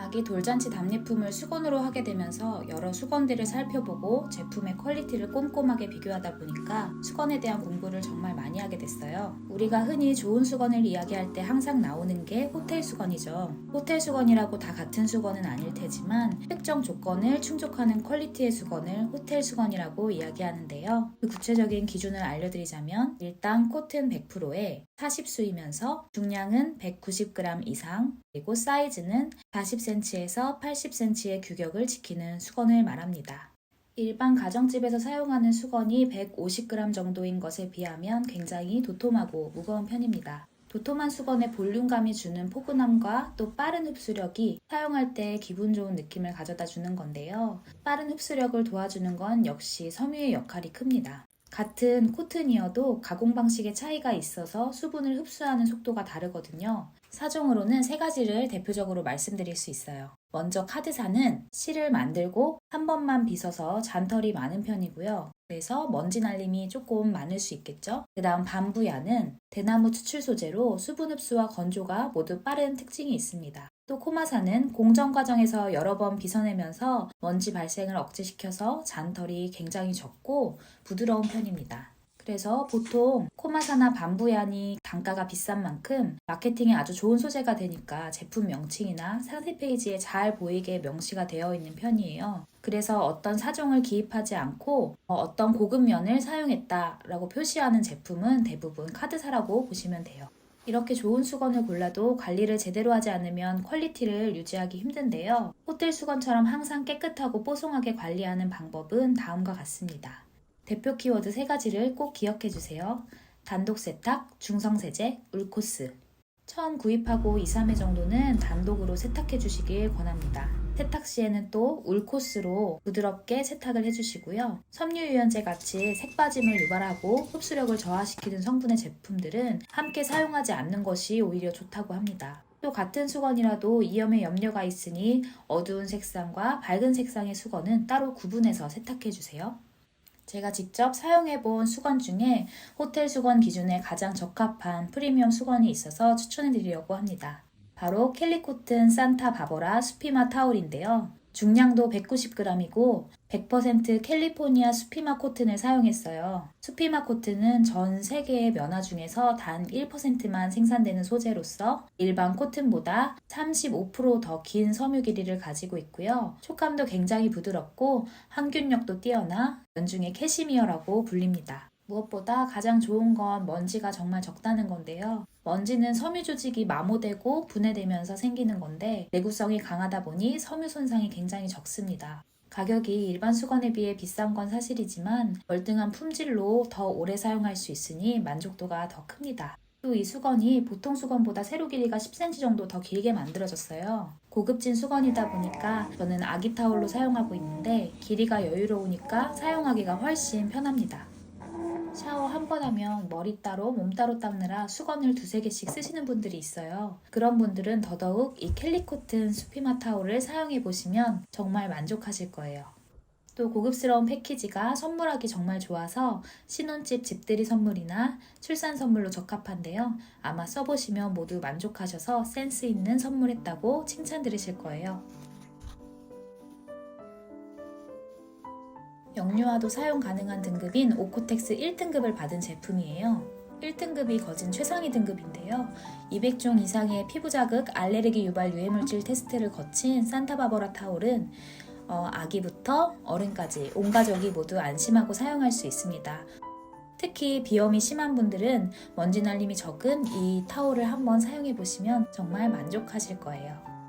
아기 돌잔치 답례품을 수건으로 하게 되면서 여러 수건들을 살펴보고 제품의 퀄리티를 꼼꼼하게 비교하다 보니까 수건에 대한 공부를 정말 많이 하게 됐어요. 우리가 흔히 좋은 수건을 이야기할 때 항상 나오는 게 호텔 수건이죠. 호텔 수건이라고 다 같은 수건은 아닐 테지만 특정 조건을 충족하는 퀄리티의 수건을 호텔 수건이라고 이야기하는데요. 그 구체적인 기준을 알려드리자면 일단 코튼 100%에 40수이면서 중량은 190g 이상 그리고 사이즈는 40cm에서 80cm의 규격을 지키는 수건을 말합니다. 일반 가정집에서 사용하는 수건이 150g 정도인 것에 비하면 굉장히 도톰하고 무거운 편입니다. 도톰한 수건의 볼륨감이 주는 포근함과 또 빠른 흡수력이 사용할 때 기분 좋은 느낌을 가져다 주는 건데요. 빠른 흡수력을 도와주는 건 역시 섬유의 역할이 큽니다. 같은 코튼이어도 가공 방식의 차이가 있어서 수분을 흡수하는 속도가 다르거든요. 사종으로는 세 가지를 대표적으로 말씀드릴 수 있어요. 먼저 카드사는 실을 만들고 한 번만 빗어서 잔털이 많은 편이고요. 그래서 먼지 날림이 조금 많을 수 있겠죠. 그 다음 밤부야는 대나무 추출 소재로 수분 흡수와 건조가 모두 빠른 특징이 있습니다. 또 코마사는 공정 과정에서 여러 번 빗어내면서 먼지 발생을 억제시켜서 잔털이 굉장히 적고 부드러운 편입니다. 그래서 보통 코마사나 밤부얀이 단가가 비싼 만큼 마케팅에 아주 좋은 소재가 되니까 제품 명칭이나 상세 페이지에 잘 보이게 명시가 되어 있는 편이에요. 그래서 어떤 사종을 기입하지 않고 어, 어떤 고급면을 사용했다라고 표시하는 제품은 대부분 카드사라고 보시면 돼요. 이렇게 좋은 수건을 골라도 관리를 제대로 하지 않으면 퀄리티를 유지하기 힘든데요. 호텔 수건처럼 항상 깨끗하고 뽀송하게 관리하는 방법은 다음과 같습니다. 대표 키워드 세 가지를 꼭 기억해 주세요. 단독 세탁, 중성 세제, 울코스. 처음 구입하고 2, 3회 정도는 단독으로 세탁해 주시길 권합니다. 세탁 시에는 또 울코스로 부드럽게 세탁을 해주시고요. 섬유유연제 같이 색빠짐을 유발하고 흡수력을 저하시키는 성분의 제품들은 함께 사용하지 않는 것이 오히려 좋다고 합니다. 또 같은 수건이라도 이염에 염려가 있으니 어두운 색상과 밝은 색상의 수건은 따로 구분해서 세탁해 주세요. 제가 직접 사용해본 수건 중에 호텔 수건 기준에 가장 적합한 프리미엄 수건이 있어서 추천해드리려고 합니다. 바로 캘리코튼 산타 바버라 수피마 타올인데요. 중량도 190g이고 100% 캘리포니아 수피마 코튼을 사용했어요. 수피마 코튼은 전 세계의 면화 중에서 단 1%만 생산되는 소재로서 일반 코튼보다 35%더 긴 섬유 길이를 가지고 있고요. 촉감도 굉장히 부드럽고 항균력도 뛰어나 연중에 캐시미어라고 불립니다. 무엇보다 가장 좋은 건 먼지가 정말 적다는 건데요. 먼지는 섬유 조직이 마모되고 분해되면서 생기는 건데 내구성이 강하다 보니 섬유 손상이 굉장히 적습니다. 가격이 일반 수건에 비해 비싼 건 사실이지만 월등한 품질로 더 오래 사용할 수 있으니 만족도가 더 큽니다. 또 이 수건이 보통 수건보다 세로 길이가 10cm 정도 더 길게 만들어졌어요. 고급진 수건이다 보니까 저는 아기 타올로 사용하고 있는데 길이가 여유로우니까 사용하기가 훨씬 편합니다. 샤워 한 번 하면 머리 따로 몸 따로 닦느라 수건을 두세 개씩 쓰시는 분들이 있어요. 그런 분들은 더더욱 이 캘리코튼 수피마 타올을 사용해 보시면 정말 만족하실 거예요. 또 고급스러운 패키지가 선물하기 정말 좋아서 신혼집 집들이 선물이나 출산 선물로 적합한데요. 아마 써보시면 모두 만족하셔서 센스 있는 선물했다고 칭찬 들으실 거예요. 영유아도 사용 가능한 등급인 오코텍스 1등급을 받은 제품이에요. 1등급이 거진 최상위 등급인데요. 200종 이상의 피부 자극, 알레르기 유발 유해물질 테스트를 거친 산타바버라 타올은 어, 아기부터 어른까지 온 가족이 모두 안심하고 사용할 수 있습니다. 특히 비염이 심한 분들은 먼지 날림이 적은 이 타올을 한번 사용해 보시면 정말 만족하실 거예요.